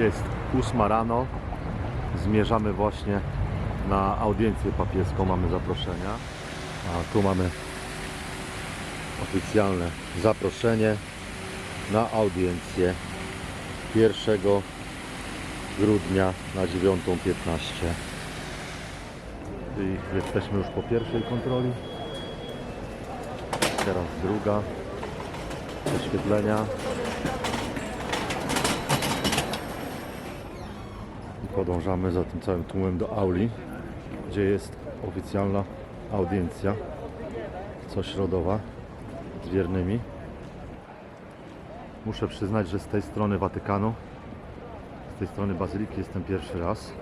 Jest ósma rano. Zmierzamy właśnie na audiencję papieską. Mamy zaproszenia. A tu mamy oficjalne zaproszenie na audiencję 1 grudnia na 9.15. I jesteśmy już po pierwszej kontroli. Teraz druga. Wyświetlenia. Podążamy za tym całym tłumem do auli, gdzie jest oficjalna audiencja cośrodowa z wiernymi. Muszę przyznać, że z tej strony Watykanu, z tej strony Bazyliki jestem pierwszy raz.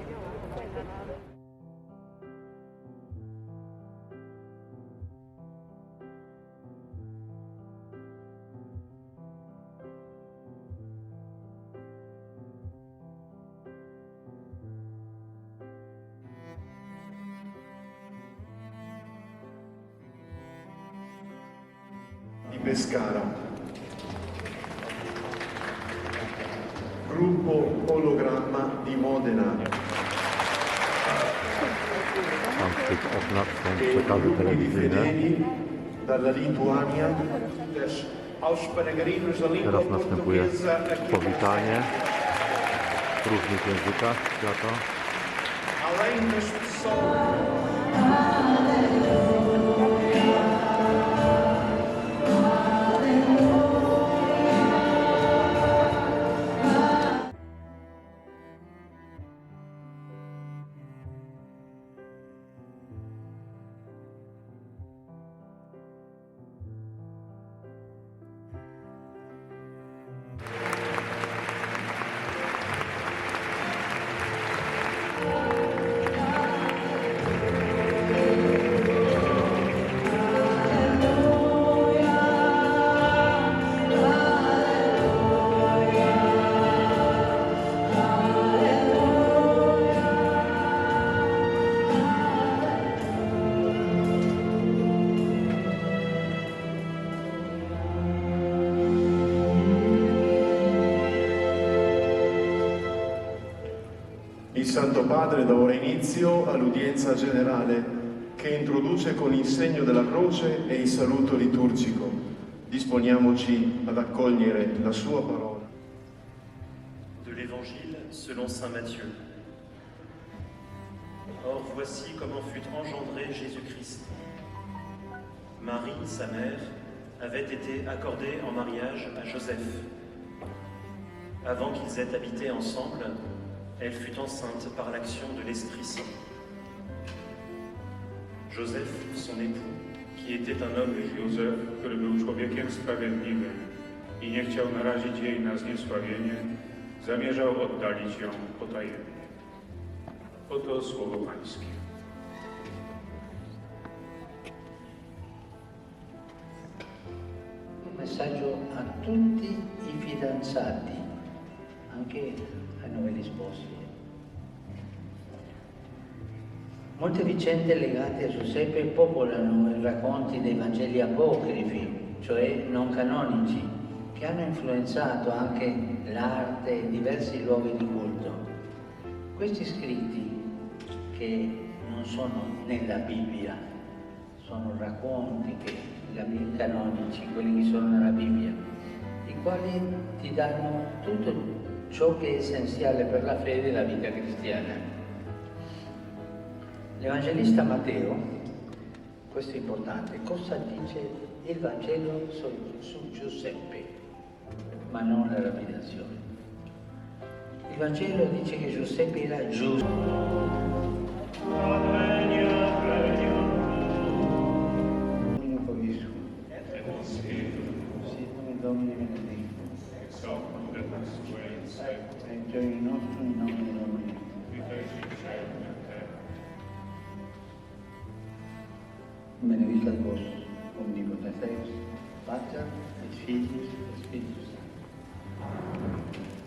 Pescara. Gruppo Ologramma di Modena. Tam w tych oknach są przekazy telewizyjne. dalla Lituania. Też Teraz następuje powitanie w różnych językach świata. Santo Padre dà ora inizio all'udienza generale che introduce con il segno della croce e il saluto liturgico. Disponiamoci ad accogliere la sua parola. de l'Évangile selon Saint Matthieu. Or voici comment fut engendré Jésus-Christ. Marie, sa mère, avait été accordée en mariage à Joseph. Avant qu'ils aient habité ensemble, elle fut enceinte par l'action de l'Esprit Saint. Joseph, son époux, qui était un homme Józef, który był człowiekiem sprawiedliwym i nie chciał narazić jej na zniesławienie, zamierzał oddalić ją potajemnie. Oto słowo Pańskie. Un messaggio a tutti i fidanzati, anche ai nuovi sposi. Molte vicende legate a Giuseppe popolano i racconti dei Vangeli apocrifi, cioè non canonici, che hanno influenzato anche l'arte e diversi luoghi di culto. Questi scritti, che non sono nella Bibbia, sono racconti che canonici, quelli che sono nella Bibbia, i quali ti danno tutto ciò che è essenziale per la fede e la vita cristiana. L'Evangelista Matteo, questo è importante, cosa dice il Vangelo su, Giuseppe, ma non la rapidazione. Il Vangelo dice che Giuseppe era giusto. Benedicat vos, omnipotens Deus, Pater, et Filius, et Spiritus Sanctus.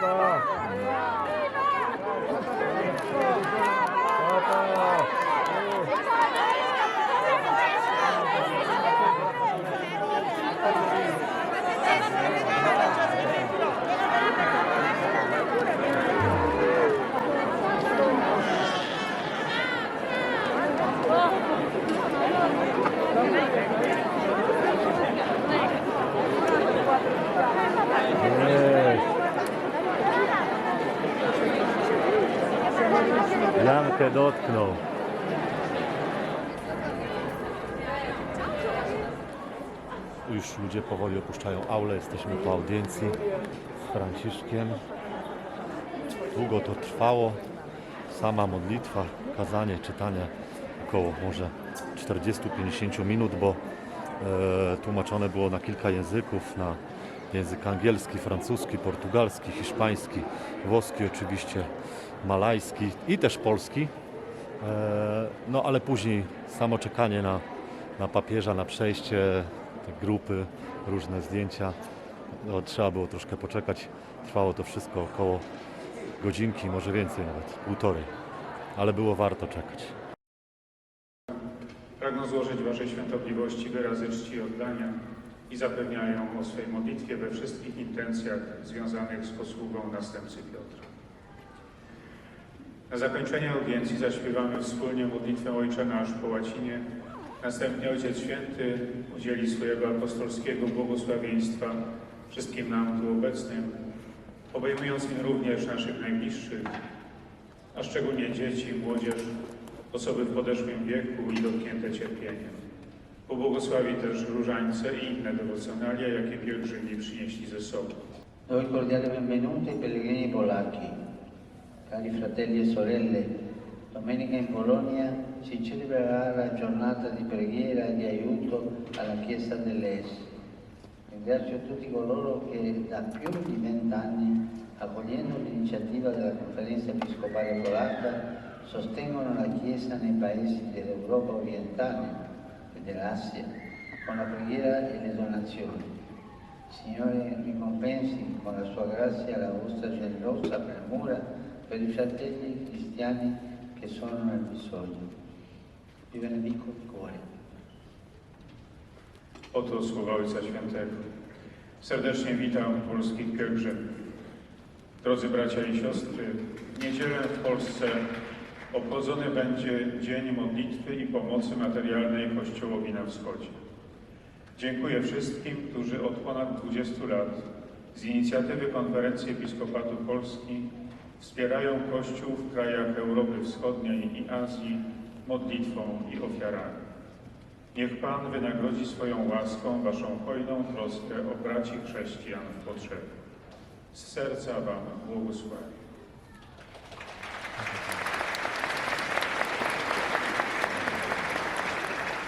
감. Rękę dotknął. Już ludzie powoli opuszczają aulę, jesteśmy po audiencji z Franciszkiem. Długo to trwało. Sama modlitwa, kazanie, czytanie około może 40-50 minut, bo e, tłumaczone było na kilka języków, na język angielski, francuski, portugalski, hiszpański, włoski oczywiście, malajski i też polski. E, no ale później samo czekanie na, na papieża, na przejście, te grupy, różne zdjęcia, no, trzeba było troszkę poczekać. Trwało to wszystko około godzinki, może więcej nawet, półtorej, ale było warto czekać. Pragną złożyć Waszej Świętobliwości wyrazy czci oddania i zapewniają o swej modlitwie we wszystkich intencjach związanych z posługą następcy Piotra. Na zakończenie audiencji zaśpiewamy wspólnie modlitwę Ojcze Nasz po łacinie. Następnie Ojciec Święty udzieli swojego apostolskiego błogosławieństwa wszystkim nam tu obecnym, obejmując nim również naszych najbliższych, a szczególnie dzieci, młodzież, osoby w podeszłym wieku i dotknięte cierpieniem. Pobłogosławi też różańce i inne dewocjonalia, jakie pielgrzymi przynieśli ze sobą. Do il cordiale benvenuto ai pellegrini polacchi. Cari fratelli e sorelle, domenica in Polonia si celebrerà la giornata di preghiera e di aiuto alla Chiesa dell'Es. Ringrazio tutti coloro che da più di vent'anni, accogliendo l'iniziativa della conferenza episcopale polacca, sostengono la Chiesa nei paesi dell'Europa orientale dell'Asia con la preghiera e le donazioni. Signore, ricompensi con la sua grazia la vostra generosa premura per i fratelli cristiani che sono nel bisogno. Vi benedico di cuore. Oto słowa Ojca Świętego. Serdecznie witam polskich pielgrzymów. Drodzy bracia i siostry, w niedzielę w Polsce obchodzony będzie Dzień Modlitwy i Pomocy Materialnej Kościołowi na Wschodzie. Dziękuję wszystkim, którzy od ponad 20 lat z inicjatywy Konferencji Episkopatu Polski wspierają Kościół w krajach Europy Wschodniej i Azji modlitwą i ofiarami. Niech Pan wynagrodzi swoją łaską Waszą hojną troskę o braci chrześcijan w potrzebie. Z serca Wam błogosławię.